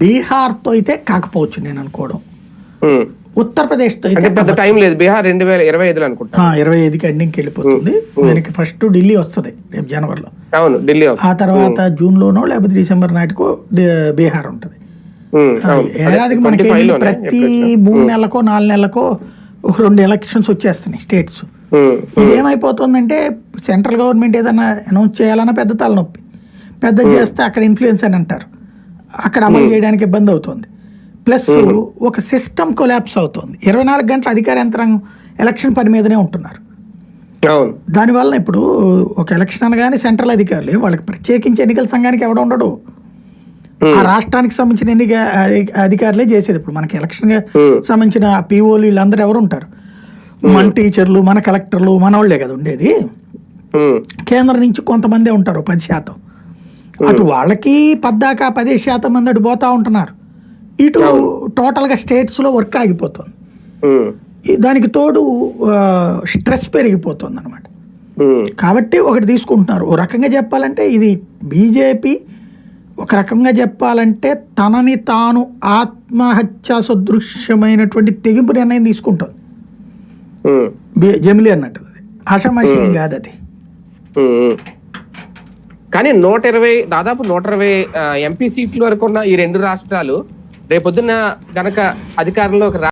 బీహార్తో అయితే కాకపోవచ్చు నేను అనుకోవడం. ఉత్తరప్రదేశ్తో అయితే పెద్ద టైం లేదు. బీహార్ రెండు వేల ఇరవై ఐదులో అనుకుంటా. ఇరవై ఐదుకి ఎండింగ్కి వెళ్ళిపోతుంది. దానికి ఫస్ట్ ఢిల్లీ వస్తుంది రేపు జనవరిలో. అవును ఢిల్లీ. ఆ తర్వాత జూన్లోనో లేకపోతే డిసెంబర్ నాటికో బీహార్ ఉంటుంది. ఏడాదికి మనకి 25 ఏంటంటే లోనే ప్రతి. మూడు నెలలకో నాలుగు నెలలకో ఒక రెండు ఎలక్షన్స్ వచ్చేస్తున్నాయి స్టేట్స్. ఉమ్, ఇది ఏమైపోతుందంటే సెంట్రల్ గవర్నమెంట్ ఏదైనా అనౌన్స్ చేయాలన్నా పెద్ద తలనొప్పి. పెద్ద చేస్తే అక్కడ ఇన్ఫ్లుయెన్స్ అని అంటారు. అక్కడ అమలు చేయడానికి ఇబ్బంది అవుతుంది. ప్లస్ ఒక సిస్టమ్ కొలాప్స్ అవుతుంది. ఇరవై నాలుగు గంటల అధికార యంత్రాంగం ఎలక్షన్ పని మీదనే ఉంటున్నారు. దానివల్ల ఇప్పుడు ఒక ఎలక్షన్ అనగానే సెంట్రల్ అధికారులు వాళ్ళకి ప్రత్యేకించి ఎన్నికల సంఘానికి ఎవడ ఉండడు. ఆ రాష్ట్రానికి సంబంధించిన ఎన్నిక అధి- అధికారులే చేసేది. ఇప్పుడు మనకి ఎలక్షన్ సంబంధించిన పీఓలు వీళ్ళందరూ ఎవరు ఉంటారు? మన టీచర్లు మన కలెక్టర్లు మన వాళ్ళే కదా ఉండేది. కేంద్రం నుంచి కొంతమందే ఉంటారు పది శాతం. అటు వాళ్ళకి పద్దాక పదే శాతం మంది అటు పోతా ఉంటున్నారు. ఇటు టోటల్గా స్టేట్స్లో వర్క్ ఆగిపోతుంది. దానికి తోడు స్ట్రెస్ పెరిగిపోతుంది అనమాట కాబట్టి ఒకటి తీసుకుంటున్నారు. ఓ రకంగా చెప్పాలంటే ఇది బీజేపీ ఒక రకంగా చెప్పాలంటే తనని తాను ఆత్మహత్యా సదృశ్యమైనటువంటి తెగింపు నిర్ణయం తీసుకుంటుంది. జమిలీ అన్నట్టు అది. ఆషామాషి కాదు అది. కానీ నూట ఇరవై దాదాపు నూట ఇరవై ఎంపీ సీట్ల వరకు ఉన్న ఈ రెండు రాష్ట్రాలు రేపొద్దున గనక అధికారంలోకి రా